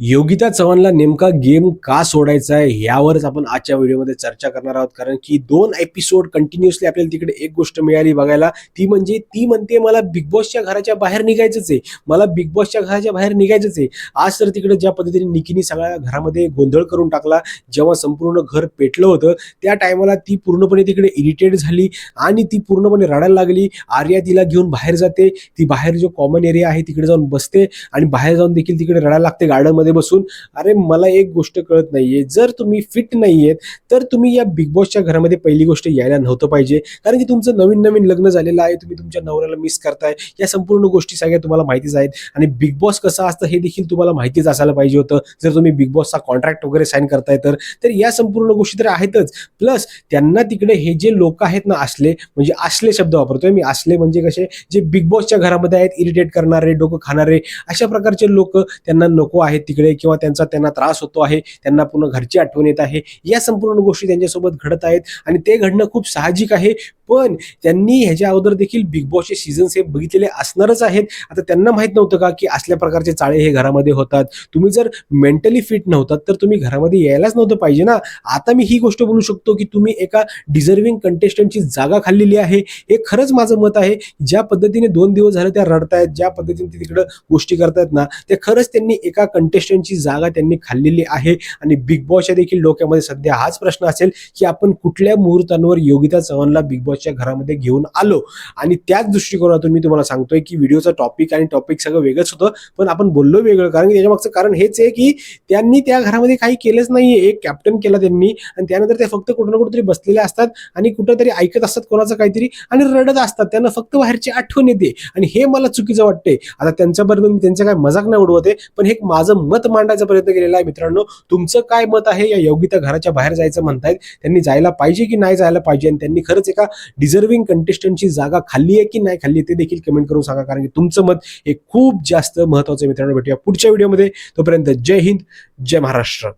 योगिता चव्हाणला नेमका गेम का सोडायचा आहे यावरच आपण आजच्या व्हिडिओमध्ये चर्चा करणार आहोत. कारण की दोन एपिसोड कंटिन्युअसली आपल्याला तिकडे एक गोष्ट मिळाली बघायला. ती म्हणजे ती म्हणते मला बिग बॉसच्या घराच्या बाहेर निघायचंच आहे. मला बिग बॉसच्या घराच्या बाहेर निघायचंच आहे. आज तर तिकडे ज्या पद्धतीने निकीनी सगळ्या घरामध्ये गोंधळ करून टाकला जेव्हा संपूर्ण घर पेटलं होतं त्या टायमाला ती पूर्णपणे तिकडे इरिटेट झाली आणि ती पूर्णपणे रडायला लागली. आर्या तिला घेऊन बाहेर जाते. ती बाहेर जो कॉमन एरिया आहे तिकडे जाऊन बसते आणि बाहेर जाऊन देखील तिकडे रडायला लागते. गार्डन मध्ये बसून अरे मला एक गोष्ट कळत नाहीये. जर तुम्ही फिट नाहीयेत तर तुम्ही या बिग बॉसच्या घरामध्ये पहिली गोष्ट यायला नव्हतं पाहिजे. कारण की तुमचं नवीन नवीन लग्न झालेलं आहे तुम्ही तुमच्या नवऱ्याला मिस करताय. या संपूर्ण गोष्टी सगळ्या तुम्हाला माहितीच आहेत. आणि बिग बॉस कसं असतं हे देखील तुम्हाला माहितीच असायला पाहिजे होतं. जर तुम्ही बिग बॉसचा कॉन्ट्रॅक्ट वगैरे साईन करताय तर तर या संपूर्ण गोष्टी तर आहेतच. प्लस त्यांना तिकडे हे जे लोक आहेत ना असले म्हणजे असले शब्द वापरतोय मी. असले म्हणजे कसे जे बिग बॉसच्या घरामध्ये आहेत इरिटेट करणारे डोकं खाणारे अशा प्रकारचे लोक त्यांना नको आहेत. तिकडे किंवा त्यांचा त्यांना त्रास होतो आहे त्यांना पूर्ण घरची आठवण येत आहे या संपूर्ण गोष्टी त्यांच्यासोबत घडत आहेत आणि ते घडणं खूप साहजिक आहे. पण त्यांनी ह्याच्या अगोदर देखील बिग बॉसचे सीझन्स हे बघितलेले असणारच आहेत. आता त्यांना माहीत नव्हतं का की असल्या प्रकारचे चाळे हे घरामध्ये होतात. तुम्ही जर मेंटली फिट नव्हतात तर तुम्ही घरामध्ये यायलाच नव्हतं पाहिजे ना. आता मी ही गोष्ट बोलू शकतो की तुम्ही एका डिझर्विंग कंटेस्टंटची जागा खाल्लेली आहे. हे खरंच माझं मत आहे. ज्या पद्धतीने दोन दिवस झाले त्या रडतायत ज्या पद्धतीने ते तिकडं गोष्टी करतायत ना ते खरंच त्यांनी एका कंटेस्टंटची जागा त्यांनी खाल्लेली आहे. आणि बिग बॉसच्या देखील डोक्यामध्ये सध्या हाच प्रश्न असेल की आपण कुठल्या मुहूर्तांवर योगिता चव्हाणला बिग बॉस महत्त्वाच्या घरामध्ये घेऊन आलो. आणि त्याच दृष्टिकोनातून मी तुम्हाला सांगतोय की व्हिडिओचं टॉपिक आणि टॉपिक सगळं वेगळंच होतं. पण आपण बोललो वेगळं कारण की त्याच्यामागचं कारण हेच आहे की त्यांनी त्या घरामध्ये काही केलंच नाहीये. एक कॅप्टन केला त्यांनी आणि त्यानंतर ते फक्त कुठं ना कुठेतरी बसलेले असतात आणि कुठंतरी ऐकत असतात कोणाचं काहीतरी आणि रडत असतात. त्यांना फक्त बाहेरची आठवण येते. आणि हे मला चुकीचं वाटतंय. आता त्यांच्याबरोबर मी त्यांचा काय मजाक नाही उडवते पण हे एक माझं मत मांडायचा प्रयत्न केलेला आहे मित्रांनो. तुमचं काय मत आहे? या योगिता घराच्या बाहेर जायचं म्हणतायत. त्यांनी जायला पाहिजे की नाही जायला पाहिजे? आणि त्यांनी खरंच एका डिझर्विंग कंटेस्टंटची जागा खाल्ली आहे की नाही खाल्ली आहे ते देखील कमेंट करून सांगा. कारण की तुमचं मत हे खूप जास्त महत्वाचं आहे मित्रांनो. भेटूया पुढच्या व्हिडिओमध्ये. तोपर्यंत जय हिंद जय महाराष्ट्र.